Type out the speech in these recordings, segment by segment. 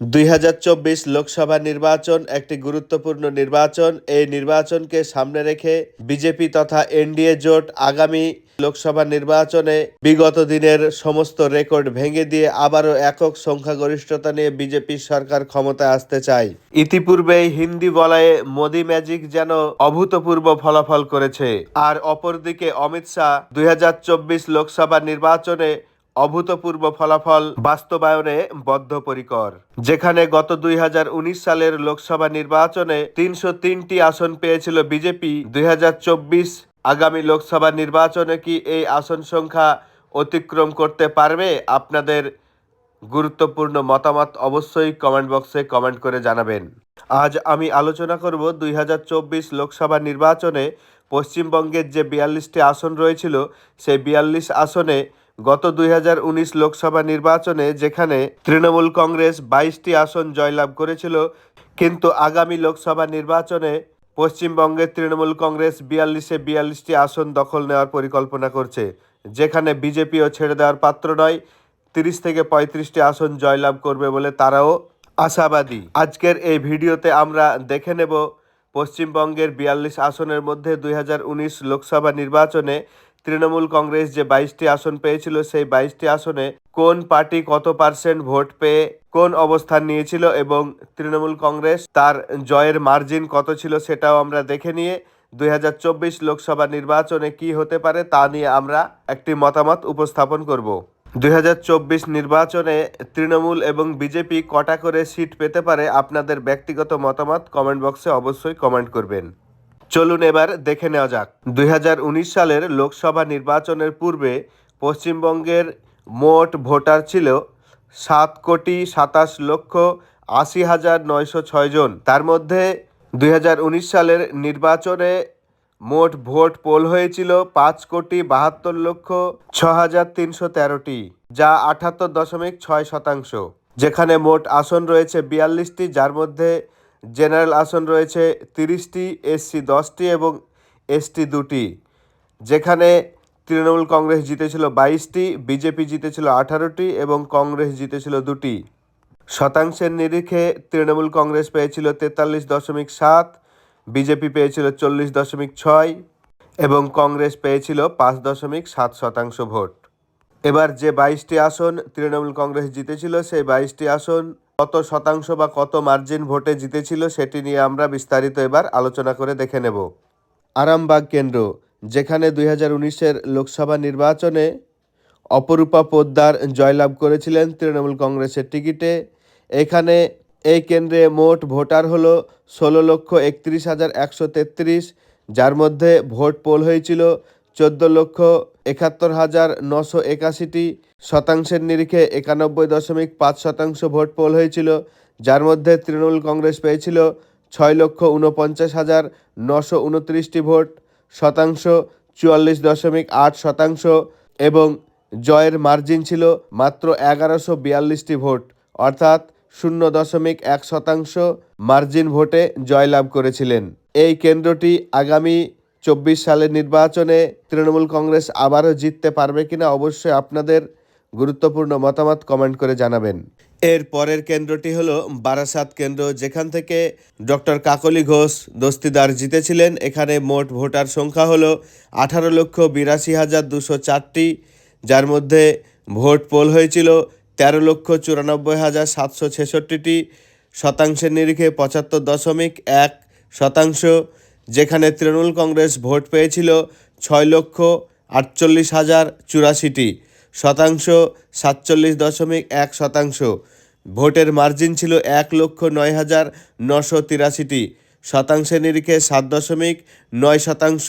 দুই হাজার চব্বিশ লোকসভা নির্বাচন একটি গুরুত্বপূর্ণ নির্বাচন। এই নির্বাচনকে সামনে রেখে বিজেপি তথা এনডিএ জোট আগামী লোকসভা নির্বাচনে বিগত দিনের সমস্ত রেকর্ড ভেঙে দিয়ে আবারও একক সংখ্যাগরিষ্ঠতা নিয়ে বিজেপি সরকার ক্ষমতায় আসতে চায়। ইতিপূর্বে হিন্দি বলায় মোদি ম্যাজিক যেন অভূতপূর্ব ফলাফল করেছে। আর অপরদিকে অমিত শাহ দুই হাজার চব্বিশ লোকসভা নির্বাচনে অভূতপূর্ব ফলাফল বাস্তবায়নে বদ্ধপরিকর, যেখানে গত দুই হাজার উনিশ সালের লোকসভা নির্বাচনে তিনশো তিনটি আসন পেয়েছিল বিজেপি, দুই হাজার চব্বিশ আগামী লোকসভা নির্বাচনে কি এই আসন সংখ্যা অতিক্রম করতে পারবে? আপনাদের গুরুত্বপূর্ণ মতামত অবশ্যই কমেন্ট বক্সে কমেন্ট করে জানাবেন। আজ আমি আলোচনা করব দুই হাজার চব্বিশ লোকসভা নির্বাচনে পশ্চিমবঙ্গের যে বিয়াল্লিশটি আসন রয়েছিল, সেই বিয়াল্লিশ আসনে গত দুই হাজার উনিশ লোকসভা নির্বাচনে যেখানে তৃণমূল কংগ্রেস বাইশটি আসন জয়লাভ করেছিল, কিন্তু আগামী লোকসভা নির্বাচনে পশ্চিমবঙ্গের তৃণমূল কংগ্রেস বিয়াল্লিশে বিয়াল্লিশটি আসন দখল নেওয়ার পরিকল্পনা করছে, যেখানে বিজেপিও ছেড়ে দেওয়ার পাত্র নয়, তিরিশ থেকে পঁয়ত্রিশটি আসন জয়লাভ করবে বলে তারাও আশাবাদী। আজকের এই ভিডিওতে আমরা দেখে নেব পশ্চিমবঙ্গের বিয়াল্লিশ আসনের মধ্যে দুই হাজার উনিশ লোকসভা নির্বাচনে তৃণমূল কংগ্রেস যে বাইশটি আসন পেয়েছিল, সেই বাইশটি আসনে কোন পার্টি কত পার্সেন্ট ভোট পেয়ে কোন অবস্থান নিয়েছিল এবং তৃণমূল কংগ্রেস তার জয়ের মার্জিন কত ছিল সেটাও আমরা দেখে নিয়ে দুই হাজার চব্বিশ লোকসভা নির্বাচনে কি হতে পারে তা নিয়ে আমরা একটি মতামত উপস্থাপন করব। দুই হাজার চব্বিশ নির্বাচনে তৃণমূল এবং বিজেপি কটা করে সিট পেতে পারে আপনাদের ব্যক্তিগত মতামত কমেন্ট বক্সে অবশ্যই কমেন্ট করবেন। চলুন এবার দেখে নেওয়া যাক। দুই হাজার উনিশ সালের লোকসভা নির্বাচনের পূর্বে পশ্চিমবঙ্গের মোট ভোটার ছিল সাত কোটি সাতাশ লক্ষ আশি হাজার নয়শো ছয় জন। তার মধ্যে দুই হাজার উনিশ সালের নির্বাচনে মোট ভোট পোল হয়েছিল পাঁচ কোটি বাহাত্তর লক্ষ ছ হাজার তিনশো তেরোটি, যা আটাত্তর দশমিক ছয় শতাংশ। যেখানে মোট আসন রয়েছে বিয়াল্লিশটি, যার মধ্যে জেনারেল আসন রয়েছে তিরিশটি, এসসি দশটি এবং এসটি দুটি। যেখানে তৃণমূল কংগ্রেস জিতেছিল বাইশটি, বিজেপি জিতেছিল আঠারোটি এবং কংগ্রেস জিতেছিল দুটি। শতাংশের নিরিখে তৃণমূল কংগ্রেস পেয়েছিল তেতাল্লিশ দশমিক সাত, বিজেপি পেয়েছিল চল্লিশ দশমিক ছয় এবং কংগ্রেস পেয়েছিল পাঁচ দশমিক সাত শতাংশ ভোট। এবার যে বাইশটি আসন তৃণমূল কংগ্রেস জিতেছিল, সেই বাইশটি আসন কত শতাংশ বা কত মার্জিন ভোটে জিতেছিল সেটি নিয়ে আমরা বিস্তারিত এবার আলোচনা করে দেখে নেব। আরামবাগ কেন্দ্র, যেখানে দুই হাজার উনিশের লোকসভা নির্বাচনে অপরূপা পোদ্দার জয়লাভ করেছিলেন তৃণমূল কংগ্রেসের টিকিটে। এখানে এই কেন্দ্রে মোট ভোটার হল ষোলো লক্ষ একত্রিশ হাজার একশো তেত্রিশ, যার মধ্যে ভোট পোল হয়েছিল চোদ্দ লক্ষ একাত্তর হাজার নশো একাশিটি শতাংশের নিরিখে একানব্বই দশমিক পাঁচ শতাংশ ভোট পোল হয়েছিল, যার মধ্যে তৃণমূল কংগ্রেস পেয়েছিল ছয় লক্ষ উনপঞ্চাশ হাজার নশো উনত্রিশটি ভোট, শতাংশ চুয়াল্লিশ দশমিক আট শতাংশ এবং জয়ের মার্জিন ছিল মাত্র এগারোশো বিয়াল্লিশটি ভোট, অর্থাৎ শূন্য দশমিক এক শতাংশ মার্জিন ভোটে জয়লাভ করেছিলেন। এই কেন্দ্রটি আগামী চব্বিশ সালের নির্বাচনে তৃণমূল কংগ্রেস আবারও জিততে পারবে কিনা অবশ্যই আপনাদের গুরুত্বপূর্ণ মতামত কমেন্ট করে জানাবেন। এর পরের কেন্দ্রটি হলো বারাসাত কেন্দ্র, যেখান থেকে ডক্টর কাকলি ঘোষ দস্তিদার জিতেছিলেন। এখানে মোট ভোটার সংখ্যা হলো আঠারো লক্ষ বিরাশি হাজার দুশো চারটি, যার মধ্যে ভোট পোল হয়েছিল তেরো লক্ষ চুরানব্বই হাজার সাতশো ছেষট্টিটি, শতাংশের নিরিখে পঁচাত্তর দশমিক এক শতাংশ। যেখানে তৃণমূল কংগ্রেস ভোট পেয়েছিল ছয় লক্ষ আটচল্লিশ হাজার চুরাশিটি শতাংশ সাতচল্লিশ দশমিক এক শতাংশ। ভোটের মার্জিন ছিল এক লক্ষ নয় হাজার নশো তিরাশিটি। শতাংশের নিরিখে সাত দশমিক নয় শতাংশ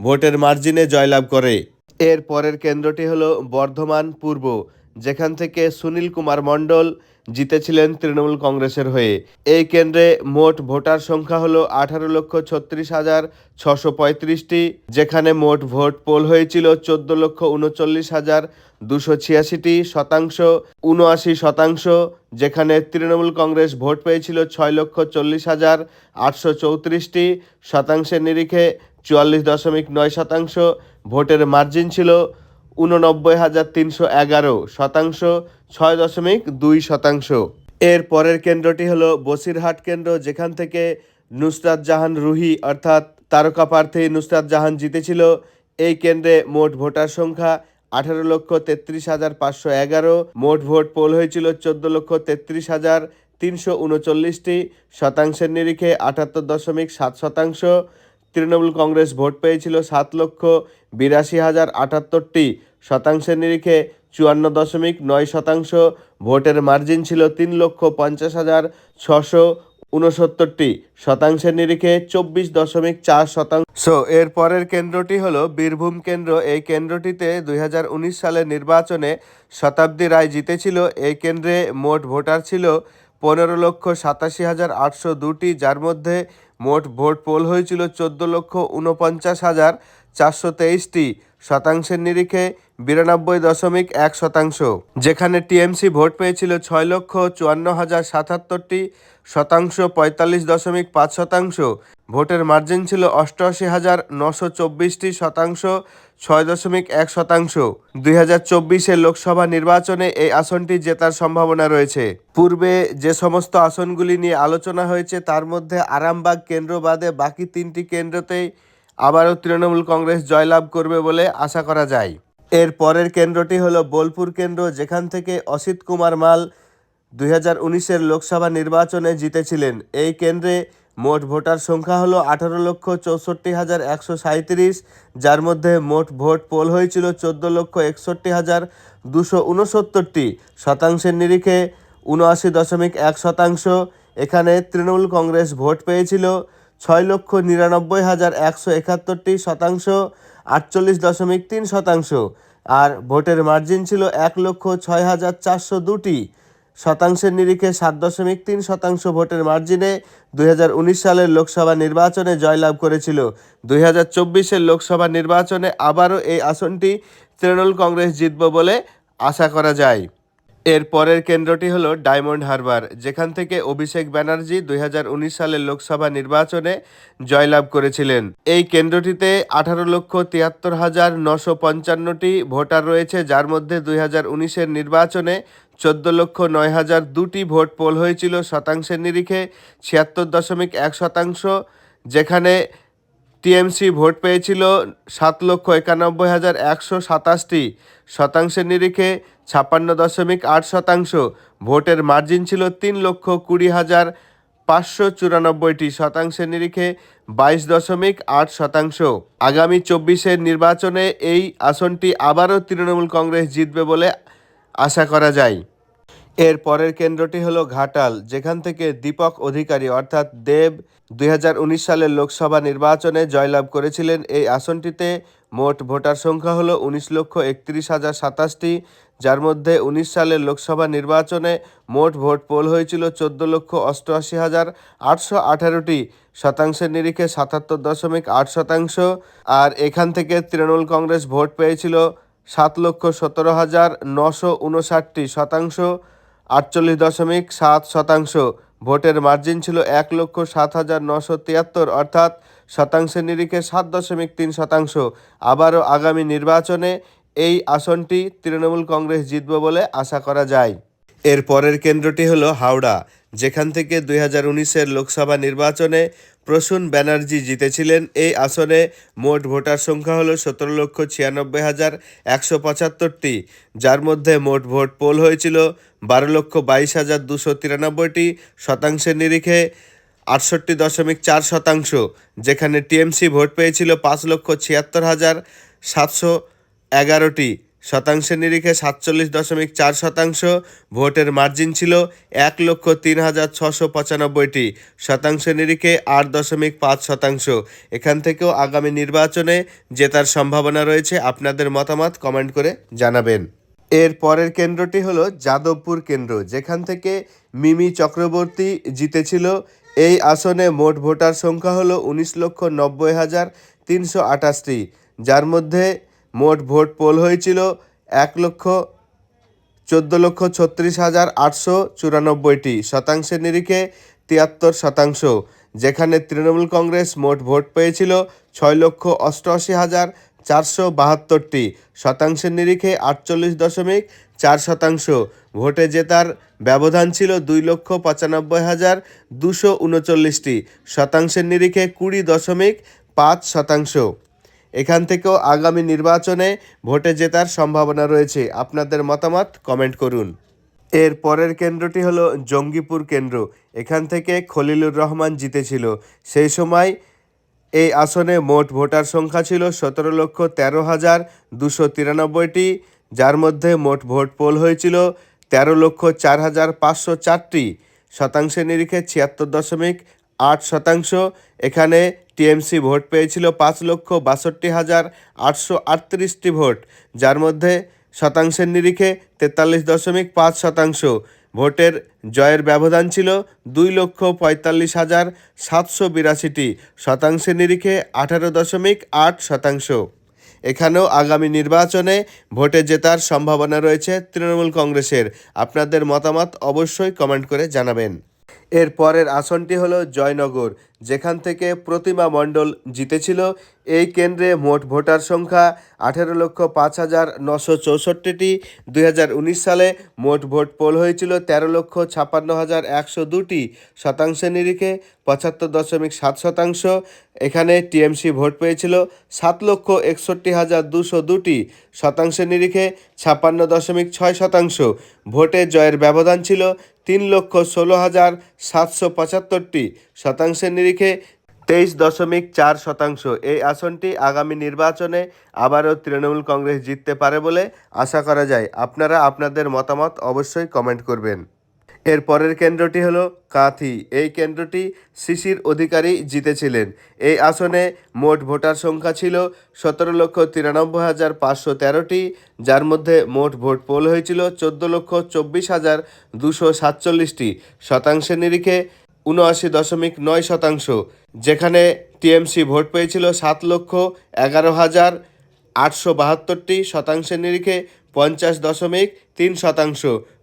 ভোটের মার্জিনে জয়লাভ করে। এর পরের কেন্দ্রটি হলো বর্ধমান পূর্ব, যেখান থেকে সুনীল কুমার মণ্ডল জিতেছিলেন তৃণমূল কংগ্রেসের হয়ে। এই কেন্দ্রে মোট ভোটার সংখ্যা হল আঠারো লক্ষ ছত্রিশ হাজার ছশো পঁয়ত্রিশটি, যেখানে মোট ভোট পোল হয়েছিল চোদ্দ লক্ষ উনচল্লিশ হাজার দুশো ছিয়াশিটি শতাংশ, উনআশি শতাংশ, যেখানে তৃণমূল কংগ্রেস ভোট পেয়েছিল ছয় লক্ষ চল্লিশ হাজার আটশো চৌত্রিশটি, শতাংশের নিরিখে চুয়াল্লিশ দশমিক নয় শতাংশ, ভোটের মার্জিন ছিল উননব্বই হাজার তিনশো এগারো শতাংশ, ছয় দশমিক দুই শতাংশ। এর পরের কেন্দ্রটি হলো বসিরহাট কেন্দ্র, যেখান থেকে নুসরাত জাহান রুহি অর্থাৎ তারকা প্রার্থী নুসরাত জাহান জিতেছিল। এই কেন্দ্রে মোট ভোটার সংখ্যা আঠারো লক্ষ তেত্রিশ হাজার পাঁচশো এগারো, মোট ভোট পোল হয়েছিল চোদ্দ লক্ষ তেত্রিশ হাজার তিনশো উনচল্লিশটি, শতাংশের নিরিখে আটাত্তর দশমিক সাত শতাংশ। তৃণমূল কংগ্রেস ভোট পেয়েছিল সাত লক্ষ বিরাশি হাজার আটাত্তরটি শতাংশের নিরিখে চুয়ান্ন দশমিক নয় শতাংশ। ভোটের মার্জিন ছিল তিন লক্ষ পঞ্চাশ হাজার ছশো উনসত্তরটি। শতাংশের নিরিখে চব্বিশ দশমিক চার শতাংশ। এর পরের কেন্দ্রটি হলো বীরভূম কেন্দ্র। এই কেন্দ্রটিতে দু হাজার উনিশ সালের নির্বাচনে শতাব্দী রায় জিতেছিল। এই কেন্দ্রে মোট ভোটার ছিল পনেরো লক্ষ সাতাশি হাজার আটশো দুটি। যার মধ্যে মোট ভোট পোল হয়েছিল চোদ্দ লক্ষ ঊনপঞ্চাশ হাজার চারশো তেইশটি। শতাংশের নিরিখে বিরানব্বই দশমিক এক শতাংশ, যেখানে টিএমসি ভোট পেয়েছিল ছয় লক্ষ চুয়ান্ন হাজার সাতাত্তরটি শতাংশ, পঁয়তাল্লিশ দশমিক পাঁচ শতাংশ। ভোটের মার্জিন ছিল অষ্টআশি হাজার নশো চব্বিশটি শতাংশ, ছয় দশমিক এক শতাংশ। দুই হাজার চব্বিশের লোকসভা নির্বাচনে এই আসনটি জেতার সম্ভাবনা রয়েছে। পূর্বে যে সমস্ত আসনগুলি নিয়ে আলোচনা হয়েছে, তার মধ্যে আরামবাগ কেন্দ্র বাদে বাকি তিনটি কেন্দ্রতেই আবারও তৃণমূল কংগ্রেস জয়লাভ করবে বলে আশা করা যায়। এর পরের কেন্দ্রটি হলো বোলপুর কেন্দ্র, যেখান থেকে অসিত কুমার মাল দুই হাজার উনিশের লোকসভা নির্বাচনে জিতেছিলেন। এই কেন্দ্রে মোট ভোটার সংখ্যা হলো আঠারো লক্ষ চৌষট্টি হাজার একশো সাঁত্রিশ যার মধ্যে মোট ভোট পোল হয়েছিল চোদ্দ লক্ষ একষট্টি হাজার দুশো উনসত্তরটি। শতাংশের নিরিখে উনআশি দশমিক এক শতাংশ। এখানে তৃণমূল কংগ্রেস ভোট পেয়েছিল ছয় লক্ষ নিরানব্বই হাজার একশো একাত্তরটি শতাংশ, আটচল্লিশ দশমিক তিন শতাংশ। আর ভোটের মার্জিন ছিল এক লক্ষ ছয় হাজার চারশো দুটি। শতাংশের নিরিখে সাত দশমিক তিন শতাংশ ভোটের মার্জিনে দুই হাজার উনিশ সালের লোকসভা নির্বাচনে জয়লাভ করেছিল। দুই হাজার চব্বিশের লোকসভা নির্বাচনে আবারও এই আসনটি তৃণমূল কংগ্রেস জিতব বলে আশা করা যায়। এর পরের কেন্দ্রটি হলো ডায়মন্ড হারবার, যেখান থেকে অভিষেক ব্যানার্জি দুই হাজার উনিশ সালের লোকসভা নির্বাচনে জয়লাভ করেছিলেন। এই কেন্দ্রটিতে আঠারো লক্ষ তিয়াত্তর হাজার নশো পঞ্চান্নটি ভোটার রয়েছে, যার মধ্যে দুই হাজার নির্বাচনে চোদ্দ লক্ষ নয় হাজার দুটি ভোট পোল হয়েছিল, শতাংশের নিরিখে ছিয়াত্তর দশমিক এক শতাংশ, যেখানে টিএমসি ভোট পেয়েছিল সাত লক্ষ একানব্বই হাজার একশো সাতাশটি। শতাংশের নিরিখে ছাপ্পান্ন দশমিক আট শতাংশ। ভোটের মার্জিন ছিল তিন লক্ষ কুড়ি হাজার পাঁচশো চুরানব্বইটি শতাংশের নিরিখে বাইশ দশমিক আট শতাংশ। আগামী চব্বিশের নির্বাচনে এই আসনটি আবারও তৃণমূল কংগ্রেস জিতবে বলে আশা করা যায়। এর পরের কেন্দ্রটি হলো ঘাটাল, যেখান থেকে দীপক অধিকারী অর্থাৎ দেব দুই হাজার উনিশ সালের লোকসভা নির্বাচনে জয়লাভ করেছিলেন। এই আসনটিতে মোট ভোটার সংখ্যা হলো উনিশ লক্ষ একত্রিশ হাজার সাতাশটি। যার মধ্যে উনিশ সালের লোকসভা নির্বাচনে মোট ভোট পোল হয়েছিল চোদ্দ লক্ষ অষ্টআশি হাজার আটশো আঠারোটি। শতাংশের নিরিখে সাতাত্তর দশমিক আট শতাংশ। আর এখান থেকে তৃণমূল কংগ্রেস ভোট পেয়েছিল সাত লক্ষ সতেরো হাজার নশো উনষাটটি শতাংশ। আটচল্লিশ দশমিক সাত শতাংশ। ভোটের মার্জিন ছিল এক লক্ষ সাত হাজার নশো তিয়াত্তর, অর্থাৎ শতাংশের নিরিখে সাত দশমিক তিন শতাংশ। আবারও আগামী নির্বাচনে এই আসনটি তৃণমূল কংগ্রেস জিতবে বলে আশা করা যায়। এর পরের কেন্দ্রটি হলো হাওড়া, যেখান থেকে দুই হাজার উনিশের লোকসভা নির্বাচনে প্রসূন ব্যানার্জি জিতেছিলেন। এই আসনে মোট ভোটার সংখ্যা হলো সতেরো লক্ষ ছিয়ানব্বই হাজার একশো পঁচাত্তরটি। যার মধ্যে মোট ভোট পোল হয়েছিল বারো লক্ষ বাইশ হাজার দুশো তিরানব্বইটি শতাংশের নিরিখে আটষট্টি দশমিক চার শতাংশ, যেখানে টিএমসি ভোট পেয়েছিল পাঁচ লক্ষ ছিয়াত্তর হাজার সাতশো এগারোটি। শতাংশের নিরিখে সাতচল্লিশ দশমিক চার শতাংশ, ভোটের মার্জিন ছিল এক লক্ষ তিন হাজার ছশো পঁচানব্বইটি। শতাংশের নিরিখে আট দশমিক পাঁচ শতাংশ। এখান থেকেও আগামী নির্বাচনে জেতার সম্ভাবনা রয়েছে। আপনাদের মতামত কমেন্ট করে জানাবেন। এর পরের কেন্দ্রটি হলো যাদবপুর কেন্দ্র। যেখান থেকে মিমি চক্রবর্তী জিতেছিল। এই আসনে মোট ভোটার সংখ্যা হলো উনিশ লক্ষ নব্বই হাজার তিনশো আঠাশটি। যার মধ্যে মোট ভোট পোল হয়েছিল এক লক্ষ চোদ্দ লক্ষ ছত্রিশ হাজার আটশো চুরানব্বইটি শতাংশের নিরিখে তিয়াত্তর শতাংশ, যেখানে তৃণমূল কংগ্রেস মোট ভোট পেয়েছিল ছয় লক্ষ অষ্টআশি হাজার চারশো বাহাত্তরটি, শতাংশের নিরিখে আটচল্লিশ দশমিক চার শতাংশ। ভোটে জেতার ব্যবধান ছিল দুই লক্ষ পঁচানব্বই হাজার দুশো উনচল্লিশটি, শতাংশের নিরিখে কুড়ি দশমিক পাঁচ শতাংশ। এখান থেকেও আগামী নির্বাচনে ভোটে জেতার সম্ভাবনা রয়েছে। আপনাদের মতামত কমেন্ট করুন। এর পরের কেন্দ্রটি হলো জঙ্গিপুর কেন্দ্র। এখান থেকে খলিলুর রহমান জিতেছিল। সেই সময় এই আসনে মোট ভোটার সংখ্যা ছিল সতেরো লক্ষ তেরো হাজার দুশো তিরানব্বইটি, যার মধ্যে মোট ভোট পোল হয়েছিল তেরো লক্ষ চার হাজার পাঁচশো চারটি। শতাংশের নিরিখে ছিয়াত্তর দশমিক আট শতাংশ। এখানে টিএমসি ভোট পেয়েছিল পাঁচ লক্ষ বাষট্টি হাজার আটশো আটত্রিশটি ভোট, যার মধ্যে শতাংশের নিরিখে তেতাল্লিশ দশমিক পাঁচ শতাংশ। ভোটের জয়ের ব্যবধান ছিল দুই লক্ষ পঁয়তাল্লিশ হাজার সাতশো বিরাশিটি, শতাংশের নিরিখে আঠারো দশমিক আট শতাংশ। এখানেও আগামী নির্বাচনে ভোটে জেতার সম্ভাবনা রয়েছে তৃণমূল কংগ্রেসের। আপনাদের মতামত অবশ্যই কমেন্ট করে জানাবেন। এর পরের আসনটি হলো জয়নগর, যেখান থেকে প্রতিমা মণ্ডল জিতেছিল। এই কেন্দ্রে মোট ভোটার সংখ্যা আঠেরো লক্ষ পাঁচ হাজার নশো চৌষট্টিটি। দুই হাজার উনিশ সালে মোট ভোট পোল হয়েছিল তেরো লক্ষ ছাপ্পান্ন হাজার একশো দুটি শতাংশের নিরিখে পঁচাত্তর দশমিক সাত শতাংশ। এখানে টিএমসি ভোট পেয়েছিল সাত লক্ষ একষট্টি হাজার দুশো দুটি শতাংশের নিরিখে ছাপ্পান্ন দশমিক ছয় শতাংশ। ভোটে জয়ের ব্যবধান ছিল তিন লক্ষ ষোলো হাজার সাতশো পঁচাত্তরটি শতাংশের নিরিখে তেইশ দশমিক চার শতাংশ। এই আসনটি আগামী নির্বাচনে আবারও তৃণমূল কংগ্রেস জিততে পারে বলে আশা করা যায়। আপনারা আপনাদের মতামত অবশ্যই কমেন্ট করবেন। এর পরের কেন্দ্রটি হলো কাঁথি। এই কেন্দ্রটি শিশির অধিকারী জিতেছিলেন। এই আসনে মোট ভোটার সংখ্যা ছিল সতেরো লক্ষ তিরানব্বই হাজার পাঁচশো তেরোটি, যার মধ্যে মোট ভোট পোল হয়েছিল চোদ্দ লক্ষ চব্বিশ হাজার দুশো সাতচল্লিশটি। শতাংশের নিরিখে উনআশি দশমিক নয় শতাংশ, যেখানে টিএমসি ভোট পেয়েছিল সাত লক্ষ এগারো হাজার আটশো বাহাত্তরটি। শতাংশের নিরিখে পঞ্চাশ দশমিক তিন শতাংশ।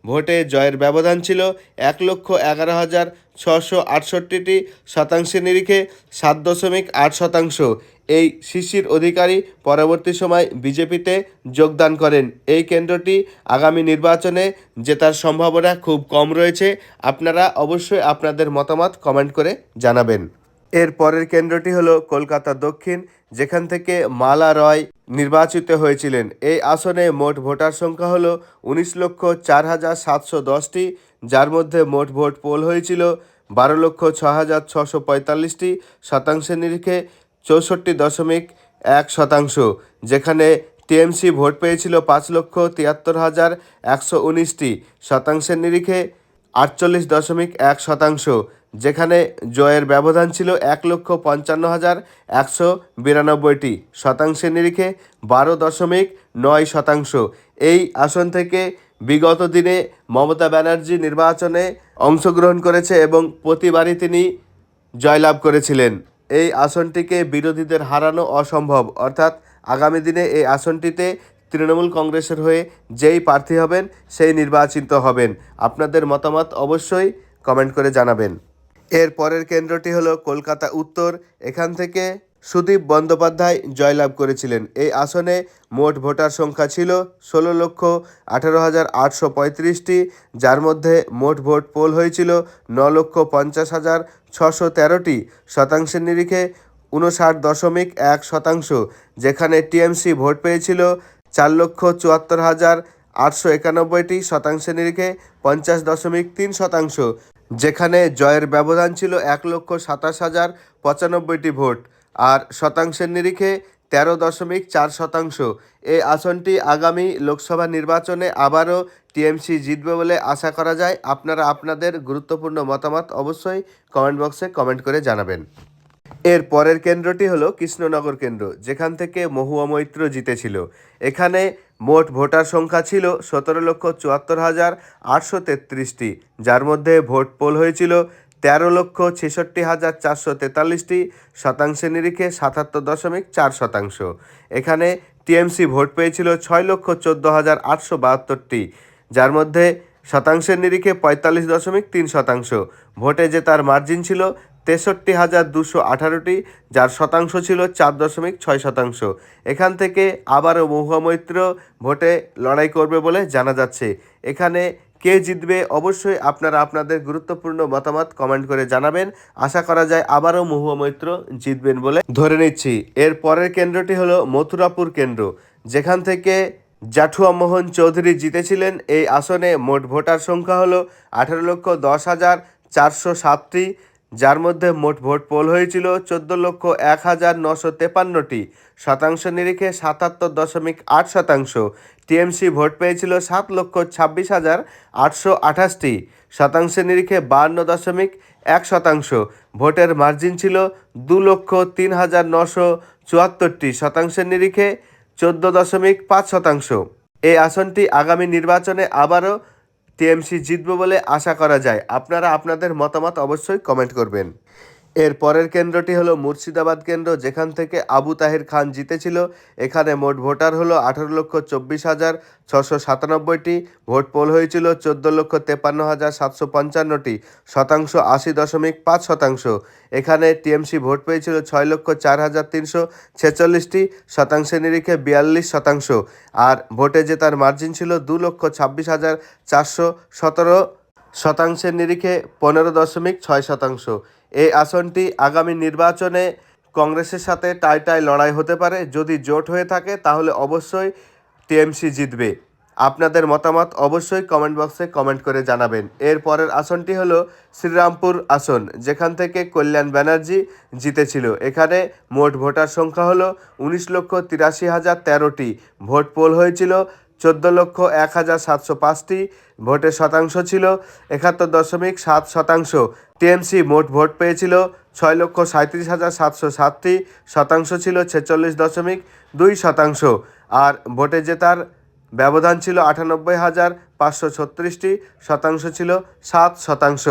ভোটে জয়ের ব্যবধান ছিল এক লক্ষ এগারো হাজার ছশো আটষট্টিটি শতাংশের নিরিখে সাত দশমিক আট শতাংশ। এই শিশির অধিকারী পরবর্তী সময় বিজেপিতে যোগদান করেন। এই কেন্দ্রটি আগামী নির্বাচনে জেতার সম্ভাবনা খুব কম রয়েছে। আপনারা অবশ্যই আপনাদের মতামত কমেন্ট করে জানাবেন। এর পরের কেন্দ্রটি হলো কলকাতা দক্ষিণ, যেখান থেকে মালা রয় নির্বাচিত হয়েছিলেন। এই আসনে মোট ভোটার সংখ্যা হলো উনিশ লক্ষ চার হাজার সাতশো দশটি, যার মধ্যে মোট ভোট পোল হয়েছিল বারো লক্ষ ছ হাজার ছশো পঁয়তাল্লিশটি, শতাংশের নিরিখে চৌষট্টি দশমিক এক শতাংশ, যেখানে টিএমসি ভোট পেয়েছিল পাঁচ লক্ষ তিয়াত্তর হাজার একশো উনিশটি, শতাংশের নিরিখে আটচল্লিশ দশমিক এক শতাংশ। যেখানে জয়ের ব্যবধান ছিল এক লক্ষ পঞ্চান্ন হাজার একশো বিরানব্বইটি শতাংশের নিরিখে বারো দশমিক নয় শতাংশ। এই আসন থেকে বিগত দিনে মমতা ব্যানার্জি নির্বাচনে অংশগ্রহণ করেছে এবং প্রতিবারই তিনি জয়লাভ করেছিলেন। এই আসনটিকে বিরোধীদের হারানো অসম্ভব। অর্থাৎ আগামী দিনে এই আসনটিতে তৃণমূল কংগ্রেসের হয়ে যেই প্রার্থী হবেন, সেই নির্বাচিত হবেন। আপনাদের মতামত অবশ্যই কমেন্ট করে জানাবেন। এর পরের কেন্দ্রটি হলো কলকাতা উত্তর। এখান থেকে সুদীপ বন্দ্যোপাধ্যায় জয়লাভ করেছিলেন। এই আসনে মোট ভোটার সংখ্যা ছিল ষোলো লক্ষ আঠারো হাজার আটশো পঁয়ত্রিশটি, যার মধ্যে মোট ভোট পোল হয়েছিল ন লক্ষ পঞ্চাশ হাজার ছশো তেরোটি। শতাংশের নিরিখে উনষাট দশমিক এক শতাংশ, যেখানে টিএমসি ভোট পেয়েছিল চার লক্ষ চুয়াত্তর হাজার আটশো একানব্বইটি। শতাংশের নিরিখে পঞ্চাশ দশমিক তিন শতাংশ যেখানে জয়ের ব্যবধান ছিল এক লক্ষ সাতাশ হাজার পঁচানব্বইটি ভোট আর শতাংশের নিরিখে তেরো দশমিক চার শতাংশ। এই আসনটি আগামী লোকসভা নির্বাচনে আবারও টিএমসি জিতবে বলে আশা করা যায়। আপনারা আপনাদের গুরুত্বপূর্ণ মতামত অবশ্যই কমেন্ট বক্সে কমেন্ট করে জানাবেন। এর পরের কেন্দ্রটি হলো কৃষ্ণনগর কেন্দ্র, যেখান থেকে মহুয়া মৈত্র জিতেছিল। এখানে মোট ভোটার সংখ্যা ছিল সতেরো লক্ষ চুয়াত্তর হাজার আটশো তেত্রিশটি, যার মধ্যে ভোট পোল হয়েছিল তেরো লক্ষ ছেষট্টি হাজার চারশো তেতাল্লিশটি শতাংশের নিরিখে সাতাত্তর দশমিক চার শতাংশ। এখানে টিএমসি ভোট পেয়েছিল ছয় লক্ষ চোদ্দ হাজার আটশো বাহাত্তরটি, যার মধ্যে শতাংশের নিরিখে পঁয়তাল্লিশ দশমিক তিন শতাংশ। ভোটে জেতার মার্জিন ছিল তেষট্টি হাজার দুশো আঠারোটি, যার শতাংশ ছিল চার দশমিক ছয় শতাংশ। এখান থেকে আবারও মহুয়া মৈত্র ভোটে লড়াই করবে বলে জানা যাচ্ছে। এখানে কে জিতবে অবশ্যই আপনারা আপনাদের গুরুত্বপূর্ণ মতামত কমেন্ট করে জানাবেন। আশা করা যায় আবারও মহুয়া মৈত্র জিতবেন বলে ধরে নিচ্ছি। এর পরের কেন্দ্রটি হলো মথুরাপুর কেন্দ্র। যেখান থেকে জাঠুয়া মোহন চৌধুরী জিতেছিলেন, এই আসনে মোট ভোটার সংখ্যা হলো আঠারো লক্ষ দশ হাজার চারশো সাতটি। যার মধ্যে মোট ভোট পোল হয়েছিল চোদ্দ লক্ষ এক হাজার নশো তেপান্নটি। শতাংশ নিরিখে সাতাত্তর দশমিক আট শতাংশ। টিএমসি ভোট পেয়েছিল সাত লক্ষ ছাব্বিশ হাজার আটশো আঠাশটি। শতাংশের নিরিখে বাহান্ন দশমিক এক শতাংশ। ভোটের মার্জিন ছিল দু লক্ষ তিন হাজার নশো চুয়াত্তরটি। শতাংশের নিরিখে চোদ্দ দশমিক পাঁচ শতাংশ। এই আসনটি আগামী নির্বাচনে আবারও টিএমসি জিতবে বলে আশা করা যায়। আপনারা আপনাদের মতামত অবশ্যই কমেন্ট করবেন। এর পরের কেন্দ্রটি হলো মুর্শিদাবাদ কেন্দ্র, যেখান থেকে আবু তাহির খান জিতেছিল। এখানে মোট ভোটার হলো আঠারো লক্ষ চব্বিশ হাজার ছশো সাতানব্বইটি। ভোট পোল হয়েছিল চোদ্দ লক্ষ তেপান্ন হাজার সাতশো পঞ্চান্নটি, শতাংশ আশি দশমিক পাঁচ শতাংশ। এখানে টিএমসি ভোট পেয়েছিল ছয় লক্ষ চার হাজার তিনশো ছেচল্লিশটি, শতাংশের নিরিখে বিয়াল্লিশ শতাংশ। আর ভোটে জেতার মার্জিন ছিল দু লক্ষ ছাব্বিশ হাজার চারশো সতেরো, শতাংশের নিরিখে পনেরো দশমিক ছয় শতাংশ। এই আসনটি আগামী নির্বাচনে কংগ্রেসের সাথে টাই টাই লড়াই হতে পারে। যদি জোট হয়ে থাকে, তাহলে অবশ্যই টিএমসি জিতবে। আপনাদের মতামত অবশ্যই কমেন্ট বক্সে কমেন্ট করে জানাবেন। এর পরের আসনটি হলো শ্রীরামপুর আসন, যেখান থেকে কল্যাণ ব্যানার্জি জিতেছিল। এখানে মোট ভোটার সংখ্যা হলো উনিশ লক্ষ তিরাশি হাজার তেরোটি। ভোট পোল হয়েছিল চোদ্দ লক্ষ এক হাজার সাতশো পাঁচটি ভোটের শতাংশ ছিল। একাত্তর দশমিক সাত শতাংশ টিএমসি মোট ভোট পেয়েছিল। ছয় লক্ষ সাঁত্রিশ হাজার সাতশো সাতটি শতাংশ ছিল, ছেচল্লিশ দশমিক দুই শতাংশ। আর ভোটে জেতার ব্যবধান ছিল আটানব্বই হাজার পাঁচশো ছত্রিশটি শতাংশ ছিল, সাত শতাংশ।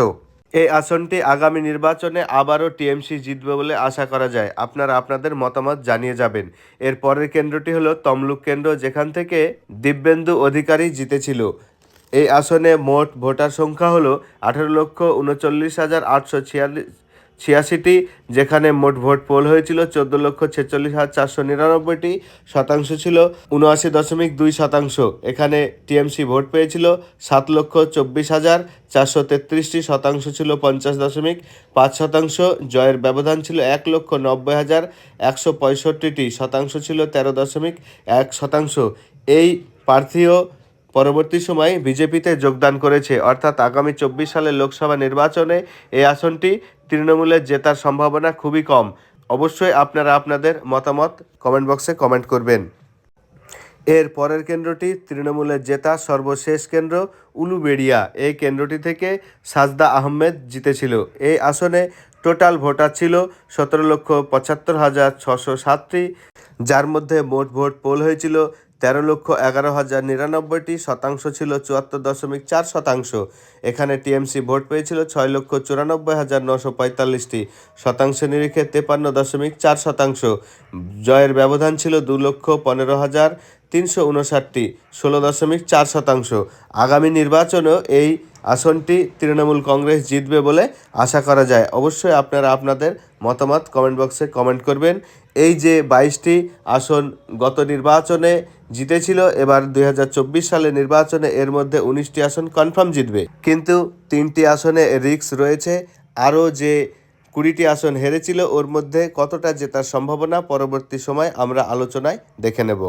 এই আসনটি আগামী নির্বাচনে আবারও টিএমসি জিতবে বলে আশা করা যায়। আপনারা আপনাদের মতামত জানিয়ে যাবেন। এর পরের কেন্দ্রটি হলো তমলুক কেন্দ্র, যেখান থেকে দিব্যেন্দু অধিকারী জিতেছিল। এই আসনে মোট ভোটার সংখ্যা হলো আঠেরো লক্ষ উনচল্লিশ হাজার আটশো ছিয়াল্লিশ ছিয়াশিটি, যেখানে মোট ভোট পোল হয়েছিল চোদ্দ লক্ষ ছেচল্লিশ হাজার চারশো নিরানব্বইটি শতাংশ ছিল উনআশি দশমিক দুই শতাংশ। এখানে টিএমসি ভোট পেয়েছিল সাত লক্ষ চব্বিশ হাজার চারশো তেত্রিশটি শতাংশ ছিল পঞ্চাশ দশমিক পাঁচ শতাংশ। জয়ের ব্যবধান ছিল এক লক্ষ নব্বই হাজার একশো পঁয়ষট্টিটি শতাংশ ছিল তেরো দশমিক এক শতাংশ। এই প্রার্থীও পরবর্তী সময়ে বিজেপিতে যোগদান করেছে। অর্থাৎ আগামী চব্বিশ সালের লোকসভা নির্বাচনে এই আসনটি তৃণমূলের জেতার সম্ভাবনা খুবই কম। অবশ্যই আপনারা আপনাদের মতামত কমেন্ট বক্সে কমেন্ট করবেন। এর পরের কেন্দ্রটি তৃণমূলের জেতা সর্বশেষ কেন্দ্র উলুবেড়িয়া। এই কেন্দ্রটি থেকে সাজদা আহমেদ জিতেছিল। এই আসনে টোটাল ভোটার ছিল সতেরো লক্ষ পঁচাত্তর হাজার ছশো সাতটি। যার মধ্যে মোট ভোট পোল হয়েছিল তেরো লক্ষ এগারো হাজার নিরানব্বইটি শতাংশ ছিল চুয়াত্তর দশমিক চার শতাংশ। এখানে টিএমসি ভোট পেয়েছিল ছয় লক্ষ চুরানব্বই হাজার নশো পঁয়তাল্লিশটি শতাংশ নিরিখে তেপান্ন দশমিক চার শতাংশ। জয়ের ব্যবধান ছিল দু লক্ষ পনেরো হাজার তিনশো উনষাটটি, ষোলো দশমিক চার শতাংশ। আগামী নির্বাচনেও এই আসনটি তৃণমূল কংগ্রেস জিতবে বলে আশা করা যায়। অবশ্যই আপনারা আপনাদের মতামত কমেন্ট বক্সে কমেন্ট করবেন। এই যে বাইশটি আসন গত নির্বাচনে জিতেছিল, এবার দুই হাজার চব্বিশ সালে নির্বাচনে এর মধ্যে উনিশটি আসন কনফার্ম জিতবে। কিন্তু তিনটি আসনে রিক্স রয়েছে। আরও যে কুড়িটি আসন হেরেছিল, ওর মধ্যে কতটা জেতার সম্ভাবনা পরবর্তী সময় আমরা আলোচনায় দেখে নেব।